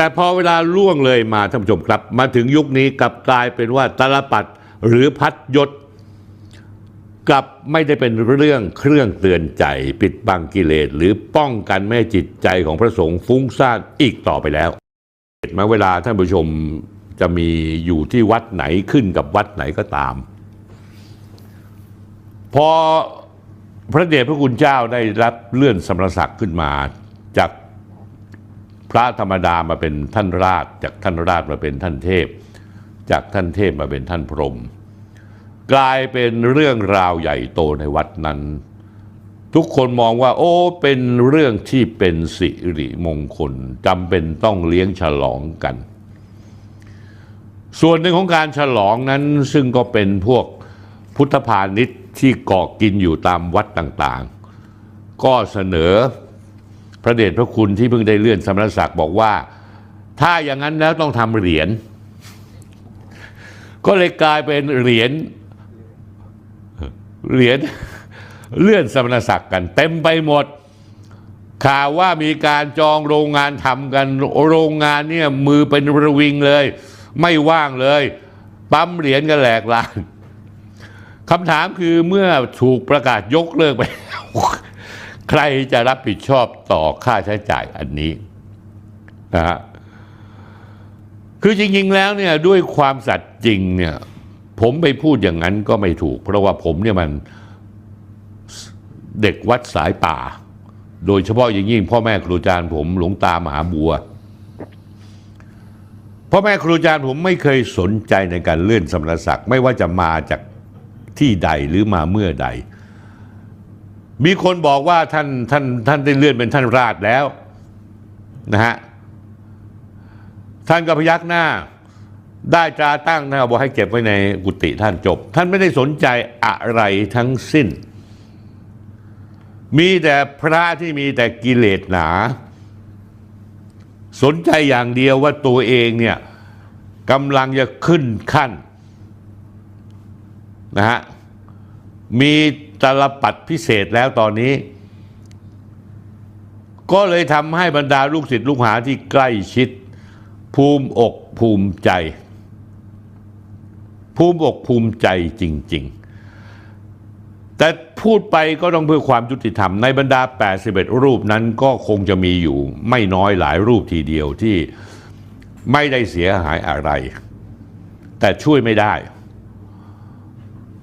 แต่พอเวลาล่วงเลยมาท่านผู้ชมครับ มาถึงยุคนี้กลับกลายเป็นว่าตลปัดหรือพัดยศกลับไม่ได้เป็นเรื่องเครื่องเตือนใจ ปิดบังกิเลสหรือป้องกันไม่จิตใจของพระสงฆ์ฟุ้งซ่านอีกต่อไปแล้วเห็นไหมเวลาท่านผู้ชมจะมีอยู่ที่วัดไหนขึ้นกับวัดไหนก็ตาม พอพระเดชพระคุณเจ้าได้รับเลื่อนสมณศักดิ์ขึ้นมา พระธรรมดามาเป็นท่านราช จากท่านราชมาเป็นท่านเทพ จากท่านเทพมาเป็นท่านพรหมกลายเป็นเรื่องราวใหญ่โตในวัดนั้น ทุกคนมองว่า โอ้เป็นเรื่องที่เป็นสิริมงคลจำเป็นต้องเลี้ยงฉลองกัน ส่วนหนึ่งของการฉลองนั้นซึ่งก็เป็นพวกพุทธพาณิชย์ที่เกาะกินอยู่ตามวัดต่างๆ ก็เสนอ ระเดชพระคุณที่เพิ่งได้เลื่อนสมณศักดิ์บอกว่า ถ้าอย่างนั้นแล้วต้องทำเหรียญ ก็เลยกลายเป็นเหรียญเหรียญเลื่อนสมณศักดิ์กัน เต็มไปหมด ข่าวว่ามีการจองโรงงานทำกัน โรงงานเนี่ยมือเป็นระวิงเลย ไม่ว่างเลย ปั๊มเหรียญกันแหลกลานคำถามคือเมื่อถูกประกาศยกเลิกไปแล้ว ใครจะรับผิดชอบต่อค่าใช้จ่ายอันนี้นะฮะคือจริงๆแล้วเนี่ยด้วยความสัตย์จริงเนี่ยผมไปพูดอย่างนั้นก็ไม่ถูก เพราะว่าผมเนี่ยมันเด็กวัดสายป่า โดยเฉพาะอย่างยิ่งพ่อแม่ครูอาจารย์ผมหลวงตามหาบัวพ่อแม่ครูอาจารย์ผมไม่เคยสนใจในการเลื่อนสมณศักดิ์ไม่ว่าจะมาจากที่ใดหรือมาเมื่อใด มีคนบอกว่าท่านท่านท่านได้เลื่อนเป็นท่านราชแล้วนะฮะท่านก็พยักหน้า ได้ตราตั้งนะบอกให้เก็บไว้ในกุฏิท่านจบ ท่านไม่ได้สนใจอะไรทั้งสิ้น มีแต่พระที่มีแต่กิเลสหนา สนใจอย่างเดียวว่าตัวเองเนี่ยกำลังจะขึ้นขั้นนะฮะมี ตลปัดพิเศษแล้วตอนนี้ ก็เลยทำให้บรรดาลูกศิษย์ลูกหาที่ใกล้ชิด ภูมิอกภูมิใจ ภูมิอกภูมิใจจริง ๆ แต่พูดไปก็ต้องเพื่อความยุติธรรมในบรรดา 81 รูปนั้นก็คงจะมีอยู่ไม่น้อยหลายรูปทีเดียวที่ไม่ได้เสียหายอะไร แต่ช่วยไม่ได้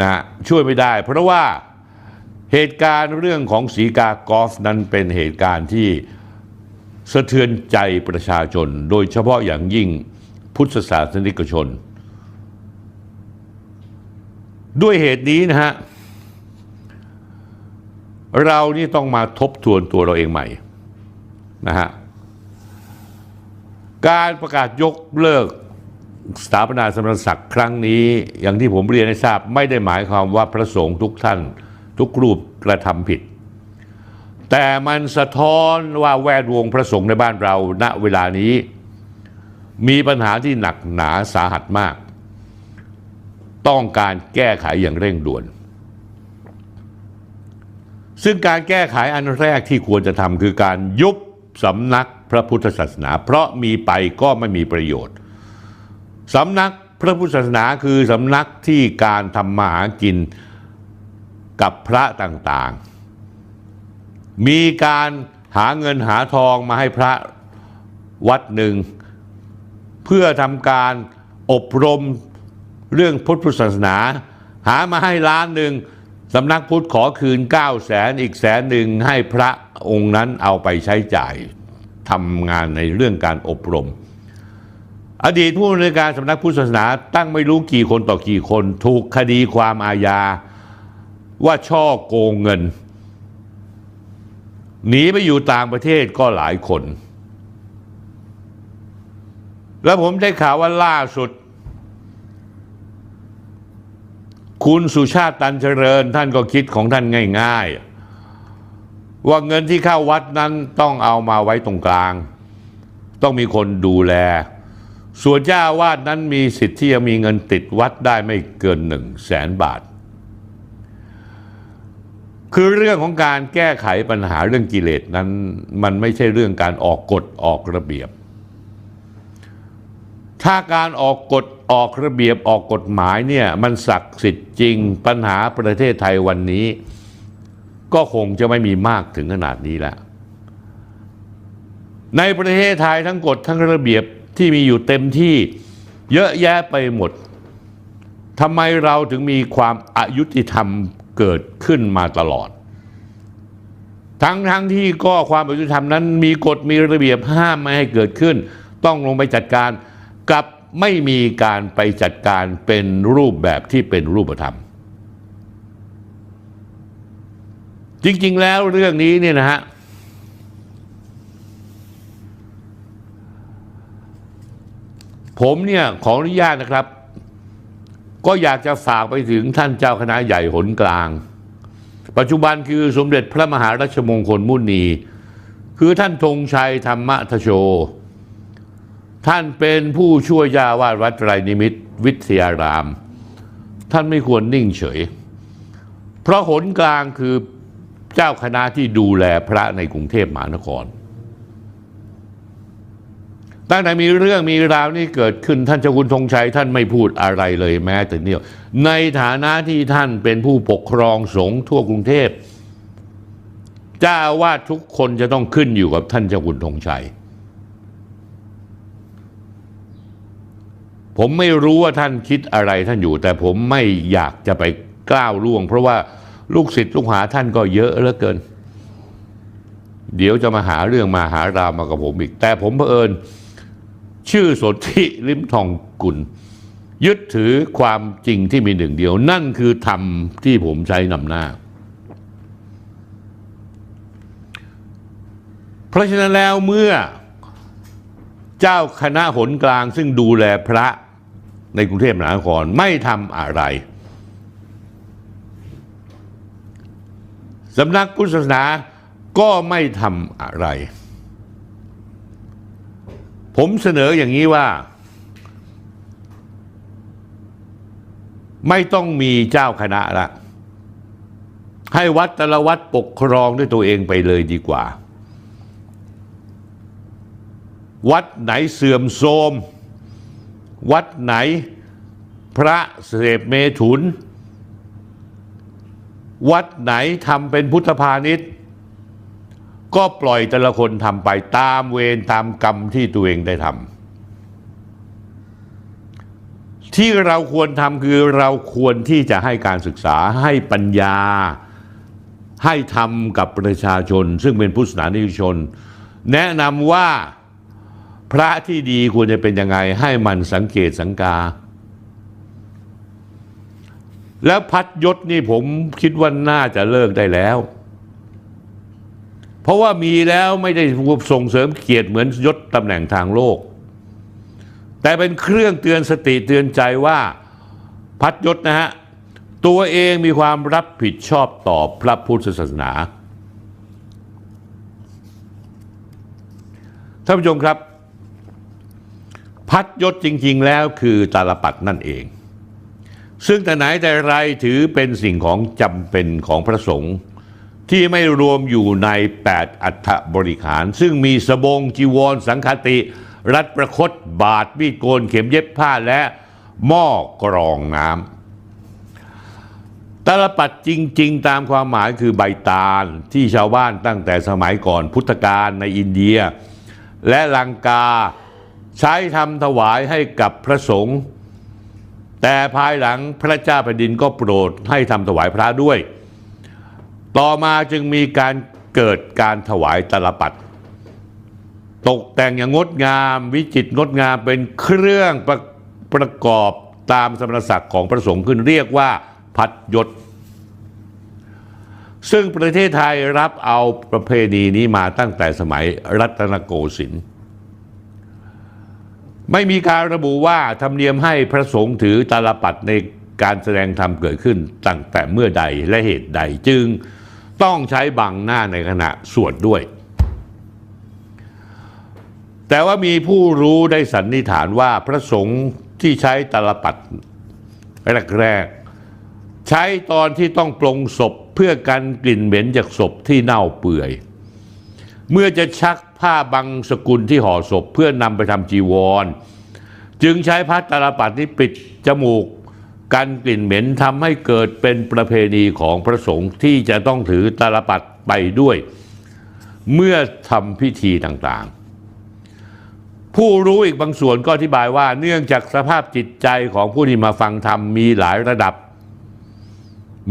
นะช่วยไม่ได้ เพราะว่า เหตุการณ์เรื่องของสีกากอล์ฟนั้นเป็นเหตุการณ์ที่สะเทือนใจประชาชน โดยเฉพาะอย่างยิ่งพุทธศาสนิกชน ด้วยเหตุนี้นะฮะ เรานี่ต้องมาทบทวนตัวเราเองใหม่นะฮะ การประกาศยกเลิกสถาปนาสมณศักดิ์ครั้งนี้ อย่างที่ผมเรียนให้ทราบไม่ได้หมายความว่าพระสงฆ์ทุกท่าน ทุกรูปกระทำผิด แต่มันสะท้อนว่าแวดวงพระสงฆ์ในบ้านเราณเวลานี้ มีปัญหาที่หนักหนาสาหัสมาก ต้องการแก้ไขอย่างเร่งด่วน ซึ่งการแก้ไขอันแรกที่ควรจะทำคือการยุบสำนักพระพุทธศาสนา เพราะมีไปก็ไม่มีประโยชน์สำนักพระพุทธศาสนาคือสำนักที่การทำมาหากิน กับพระต่างๆ มีการหาเงินหาทองมาให้พระวัดหนึ่ง เพื่อทำการอบรมเรื่องพุทธศาสนา หามาให้ล้านหนึ่งสำนักพุทธขอคืน 9 0 0แสนอีกแสนหนึ่งให้พระองค์นั้นเอาไปใช้จ่ายทำงานในเรื่องการอบรม อดีตผู้อำนวยการสำนักพุทธศาสนา ตั้งไม่รู้กี่คนต่อกี่คน ถูกคดีความอาญา ว่าช่อโกงเงิน หนีไปอยู่ต่างประเทศก็หลายคน แล้วผมได้ข่าวว่าล่าสุด คุณสุชาติตันเจริญท่านก็คิดของท่านง่าย ๆ ว่าเงินที่เข้าวัดนั้นต้องเอามาไว้ตรงกลาง ต้องมีคนดูแลส่วนเจ้าวาดนั้นมีสิทธิ์ที่จะมีเงินติดวัดได้ไม่เกินหนึ่งแสนบาท คือเรื่องของการแก้ไขปัญหาเรื่องกิเลสนั้น มันไม่ใช่เรื่องการออกกฎออกระเบียบ ถ้าการออกกฎออกระเบียบออกกฎหมายเนี่ยมันศักดิ์สิทธิ์จริงปัญหาประเทศไทยวันนี้ ก็คงจะไม่มีมากถึงขนาดนี้แล้วในประเทศไทยทั้งกฎทั้งระเบียบที่มีอยู่เต็มที่เยอะแยะไปหมดทำไมเราถึงมีความอายุติธรรม เกิดขึ้นมาตลอด ทั้งทั้งที่ก็ความอายุติธรรมนั้น มีกฎมีระเบียบห้ามไม่ให้เกิดขึ้น ต้องลงไปจัดการกับไม่มีการไปจัดการเป็นรูปแบบที่เป็นรูปธรรม จริงๆแล้วเรื่องนี้เนี่ยนะฮะผมเนี่ยขออนุญาตนะครับ ก็อยากจะฝากไปถึงท่านเจ้าคณะใหญ่หนกลาง ปัจจุบันคือสมเด็จพระมหารัชมงคลมุนี คือท่านธงชัยธรรมทโช ท่านเป็นผู้ช่วยเจ้าวาดวัดไตรนิมิตวิทยาราม ท่านไม่ควรนิ่งเฉย เพราะหนกลางคือเจ้าคณะที่ดูแลพระในกรุงเทพมหานคร ตั้งแต่มีเรื่องมีราวนี้เกิดขึ้นท่านเจ้าคุณธงชัยท่านไม่พูดอะไรเลยแม้แต่เดียว ในฐานะที่ท่านเป็นผู้ปกครองสงฆ์ทั่วกรุงเทพเจ้าวาดทุกคนจะต้องขึ้นอยู่กับท่านเจ้าคุณธงชัย ผมไม่รู้ว่าท่านคิดอะไรท่านอยู่ แต่ผมไม่อยากจะไปกล้าวล่วง เพราะว่าลูกศิษย์ลูกหาท่านก็เยอะเหลือเกิน เดี๋ยวจะมาหาเรื่องมาหาราวมากับผมอีก แต่ผมเผอิญ ชื่อสนธิลิมทองกุล ยึดถือความจริงที่มีหนึ่งเดียว นั่นคือธรรมที่ผมใช้นำหน้า เพราะฉะนั้นแล้วเมื่อเจ้าคณะหนกลางซึ่งดูแลพระในกรุงเทพมหานครไม่ทำอะไรสำนักพุทธศาสนาก็ไม่ทำอะไร ผมเสนออย่างนี้ว่า ไม่ต้องมีเจ้าคณะละให้วัดแต่ละวัดปกครองด้วยตัวเองไปเลยดีกว่า วัดไหนเสื่อมโทรม วัดไหนพระเสพเมถุน วัดไหนทำเป็นพุทธพาณิชย์ ก็ปล่อยแต่ละคนทำไปตามเวรตามกรรมที่ตัวเองได้ทำที่เราควรทำคือเราควรที่จะให้การศึกษาให้ปัญญา ให้ทำกับประชาชน ซึ่งเป็นผู้ศาสนานิยชน แนะนำว่าพระที่ดีควรจะเป็นยังไงให้มันสังเกตสังกา แล้วพัดยศนี่ผมคิดว่าน่าจะเลิกได้แล้ว เพราะว่ามีแล้วไม่ได้ส่งเสริมเกียรติเหมือนยศตำแหน่งทางโลก แต่เป็นเครื่องเตือนสติเตือนใจว่าพัดยศนะฮะตัวเองมีความรับผิดชอบต่อพระพุทธศาสนาท่านผู้ชมครับ พัดยศจริง ๆ แล้วคือตาลปัดนั่นเอง ซึ่งแต่ไหนแต่ไรถือเป็นสิ่งของจำเป็นของพระสงฆ์ ที่ไม่รวมอยู่ใน 8 อัฐบริขาร ซึ่งมีสบงจีวรสังคติ รัดประคตบาทมีดโกนเข็มเย็บผ้าและหม้อกรองน้ำตลปัดจริง ๆ ตามความหมายคือใบตาลที่ชาวบ้านตั้งแต่สมัยก่อนพุทธกาลในอินเดีย และลังกาใช้ทำถวายให้กับพระสงฆ์แต่ภายหลังพระเจ้าแผ่นดินก็โปรดให้ทำถวายพระด้วย ต่อมาจึงมีการเกิดการถวายตลปัดตกแต่งอย่างงดงามวิจิตรงดงามเป็นเครื่องประประกอบตามสมณศักดิ์ของพระสงฆ์ขึ้นเรียกว่าพัดยศ ซึ่งประเทศไทยรับเอาประเพณีนี้มาตั้งแต่สมัยรัตนโกสินทร์ไม่มีการระบุว่าธรรมเนียมให้พระสงฆ์ถือตาลปัดในการแสดงธรรมเกิดขึ้นตั้งแต่เมื่อใดและเหตุใดจึง ต้องใช้บังหน้าในขณะสวดด้วย แต่ว่ามีผู้รู้ได้สันนิษฐานว่าพระสงฆ์ที่ใช้ตาลปัดแรกๆใช้ตอนที่ต้องปลงศพเพื่อกันกลิ่นเหม็นจากศพที่เน่าเปื่อย เมื่อจะชักผ้าบางสกุลที่ห่อศพเพื่อนำไปทำจีวร จึงใช้พัดตาลปัดนี้ปิดจมูก กันกลิ่นเหม็นทำให้เกิดเป็นประเพณีของพระสงฆ์ที่จะต้องถือตาลปัดไปด้วย เมื่อทำพิธีต่างๆ ผู้รู้อีกบางส่วนก็อธิบายว่าเนื่องจากสภาพจิตใจของผู้ที่มาฟังธรรมมีหลายระดับ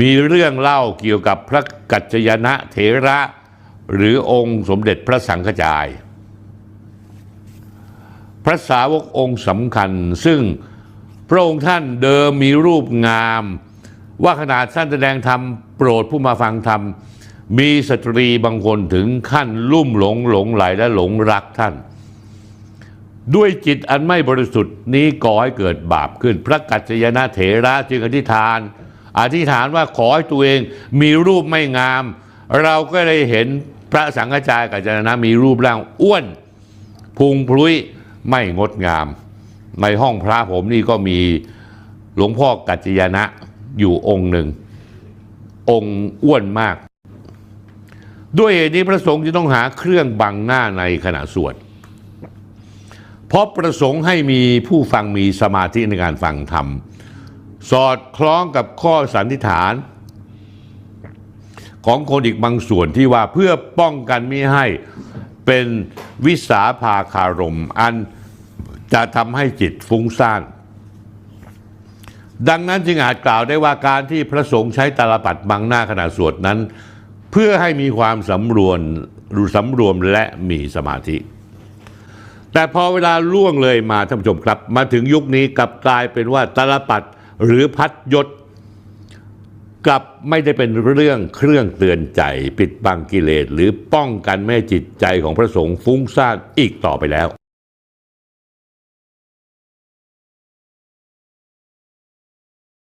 มีเรื่องเล่าเกี่ยวกับพระกัจจยนะเถระ หรือองค์สมเด็จพระสังฆจาย พระสาวกองค์สำคัญซึ่ง พระองค์ท่านเดิมมีรูปงาม ว่าขนาดท่านแสดงธรรมโปรดผู้มาฟังธรรม มีสตรีบางคนถึงขั้นลุ่มหลงหลงไหลและหลงรักท่าน ด้วยจิตอันไม่บริสุทธิ์นี้ก่อให้เกิดบาปขึ้น พระกัจจยนะเถระจึงอธิษฐาน อธิษฐานว่าขอให้ตัวเองมีรูปไม่งาม เราก็เลยเห็นพระสังฆจายกัจจยนะมีรูปร่างอ้วนพุงพลุยไม่งดงาม ในห้องพระผมนี่ก็มีหลวงพ่อกัจจยนะอยู่องค์หนึ่ง องค์อ้วนมาก ด้วยเหตุนี้พระสงฆ์จะต้องหาเครื่องบังหน้าในขณะสวดเพราะประสงค์ให้มีผู้ฟังมีสมาธิในการฟังธรรม สอดคล้องกับข้อสันนิษฐาน ของคนอีกบางส่วนที่ว่าเพื่อป้องกันไม่ให้เป็นวิสาภาคารมอัน จะทำให้จิตฟุ้งซ่าน ดังนั้นจึงอาจกล่าวได้ว่าการที่พระสงฆ์ใช้ตาลปัดบังหน้าขณะสวดนั้น เพื่อให้มีความสำรวมรูสำรวมและมีสมาธิ แต่พอเวลาล่วงเลยมาท่านผู้ชมครับ มาถึงยุคนี้กลับกลายเป็นว่าตาลปัดหรือพัดยศกลับไม่ได้เป็นเรื่องเครื่องเตือนใจปิดบังกิเลสหรือป้องกันไม่จิตใจของพระสงฆ์ฟุ้งซ่านอีกต่อไปแล้ว